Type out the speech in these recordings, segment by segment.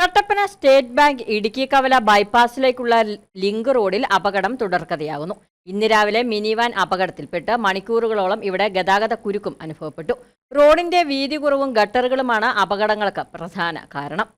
Kattappana state bank Idukki കവല ബൈപ്പാസിലേക്കുള്ള link റോഡിൽ അപകടം തുടർക്കഥയാകുന്നു. ഇന്ന് രാവിലെ മിനി വാൻ അപകടത്തിൽപ്പെട്ട് മണിക്കൂറുകളോളം ഇവിടെ ഗതാഗത കുരുക്കും അനുഭവപ്പെട്ടു. റോഡിന്റെ വീതി കുറവും ഗട്ടറുകളുമാണ് അപകടങ്ങൾക്ക് പ്രധാന കാരണം.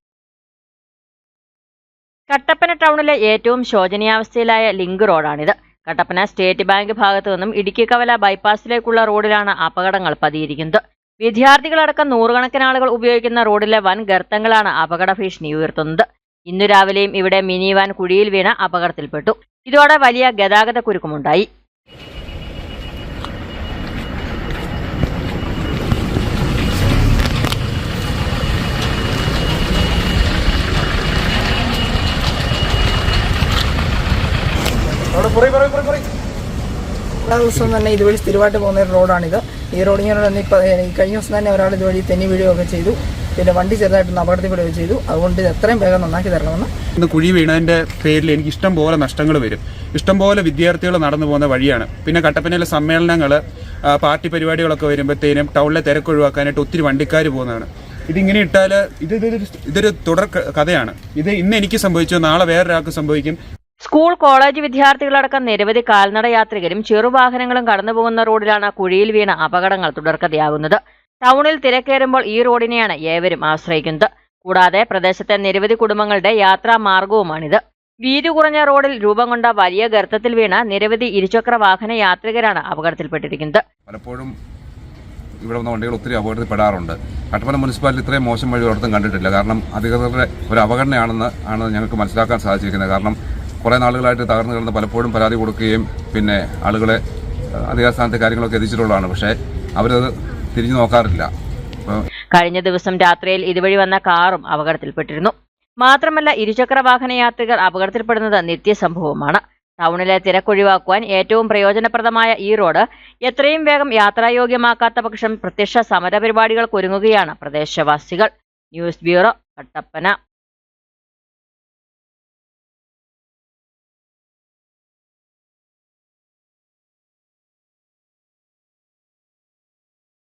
കട്ടപ്പന ടൗണിലെ ഏറ്റവും ശോചനീയാവസ്ഥയിലായ ലിങ്ക് റോഡാണിത്. കട്ടപ്പന സ്റ്റേറ്റ് ബാങ്ക് ഭാഗത്തു നിന്നും ഇടുക്കി കവല ബൈപ്പാസിലേക്കുള്ള റോഡിലാണ് അപകടങ്ങൾ പതിയിരിക്കുന്നത്. വിദ്യാർത്ഥികളടക്കം നൂറുകണക്കിന് ആളുകൾ ഉപയോഗിക്കുന്ന റോഡിലെ വൻ ഗർത്തങ്ങളാണ് അപകട ഭീഷണി ഉയർത്തുന്നത്. ഇന്നു രാവിലെയും ഇവിടെ മിനി വാൻ കുഴിയിൽ വീണ അപകടത്തിൽപ്പെട്ടു. ഇതോടെ വലിയ ഗതാഗത കുരുക്കുമുണ്ടായി. എല്ലാ ദിവസവും തന്നെ ഇതുവഴി സ്ഥിരമായിട്ട് പോകുന്ന ഒരു റോഡാണിത്. ഈ റോഡിങ്ങനെ തന്നെ ഇപ്പോൾ കഴിഞ്ഞ ദിവസം തന്നെ ഒരാൾ ഇതുവഴി തെന്നി വീഴുകയൊക്കെ ചെയ്തു. പിന്നെ വണ്ടി ചെറുതായിട്ടൊന്ന് അപകടത്തിൽപ്പെടുകയും ചെയ്തു. അതുകൊണ്ട് എത്രയും വേഗം നന്നാക്കി തരണമെന്ന്. ഇന്ന് കുഴി വീണതിന്റെ പേരിൽ എനിക്ക് ഇഷ്ടം പോലെ നഷ്ടങ്ങൾ വരും. ഇഷ്ടം പോലെ വിദ്യാർത്ഥികൾ നടന്നു പോകുന്ന വഴിയാണ്. പിന്നെ കട്ടപ്പനയിലെ സമ്മേളനങ്ങൾ പാർട്ടി പരിപാടികളൊക്കെ വരുമ്പോഴത്തേനും ടൗണിലെ തിരക്ക് ഒഴിവാക്കാനായിട്ട് ഒത്തിരി വണ്ടിക്കാർ പോകുന്നതാണ്. ഇതിങ്ങനെ ഇട്ടാൽ ഇത് ഇതൊരു ഇതൊരു തുടർ കഥയാണ്. ഇത് ഇന്ന് എനിക്ക് സംഭവിച്ചു നാളെ വേറൊരാൾക്ക് സംഭവിക്കും. സ്കൂൾ കോളേജ് വിദ്യാർത്ഥികളടക്കം നിരവധി കാൽനട യാത്രികരും ചെറുവാഹനങ്ങളും കടന്നുപോകുന്ന റോഡിലാണ് കുഴിയിൽ വീണ അപകടങ്ങൾ തുടർക്കഥയാകുന്നത്. ടൗണിൽ തിരക്കേറുമ്പോൾ ഈ റോഡിനെയാണ് ഏവരും ആശ്രയിക്കുന്നത്. കൂടാതെ പ്രദേശത്തെ നിരവധി കുടുംബങ്ങളുടെ യാത്രാ മാർഗവുമാണിത് വീതി കുറഞ്ഞ റോഡിൽ രൂപം കൊണ്ട വലിയ ഗർത്തത്തിൽ വീണ നിരവധി ഇരുചക്ര വാഹന യാത്രികരാണ് അപകടത്തിൽപ്പെട്ടിരിക്കുന്നത്. പലപ്പോഴും ഇവിടെ വന്ന വണ്ടികൾ ഒത്തിരി അപകടത്തിൽപ്പെടാറുണ്ട്. കട്ടപ്പന മുനിസിപ്പാലിറ്റി ഇത്രയും മോശം വഴി ഒരിടത്തും കണ്ടിട്ടില്ല. കാരണം അധികൃതരുടെ ഒരു അപകടനയാണെന്ന് ആണ് ഞങ്ങൾക്ക് മനസ്സിലാക്കാൻ സാധിച്ചിരിക്കുന്നത്. കാരണം കുറേ നാളുകളായിട്ട് തകർന്നു കിടന്ന് പലപ്പോഴും പരാതി കൊടുക്കുകയും പിന്നെ ആളുകളെ അധികാരസ്ഥാനത്തെ കാര്യങ്ങളൊക്കെ എത്തിച്ചിട്ടുള്ളതാണ്. പക്ഷേ അവരത് തിരിഞ്ഞു നോക്കാറില്ല. കഴിഞ്ഞ ദിവസം രാത്രിയിൽ ഇതുവഴി വന്ന കാറും അപകടത്തിൽപ്പെട്ടിരുന്നു. മാത്രമല്ല ഇരുചക്ര വാഹന യാത്രികർ അപകടത്തിൽപ്പെടുന്നത് നിത്യസംഭവമാണ്. ടൗണിലെ തിരക്കൊഴിവാക്കുവാൻ ഏറ്റവും പ്രയോജനപ്രദമായ ഈ റോഡ് എത്രയും വേഗം യാത്രായോഗ്യമാക്കാത്ത പക്ഷം പ്രത്യക്ഷ സമരപരിപാടികൾക്ക് ഒരുങ്ങുകയാണ് പ്രദേശവാസികൾ. News bureau Kattappana.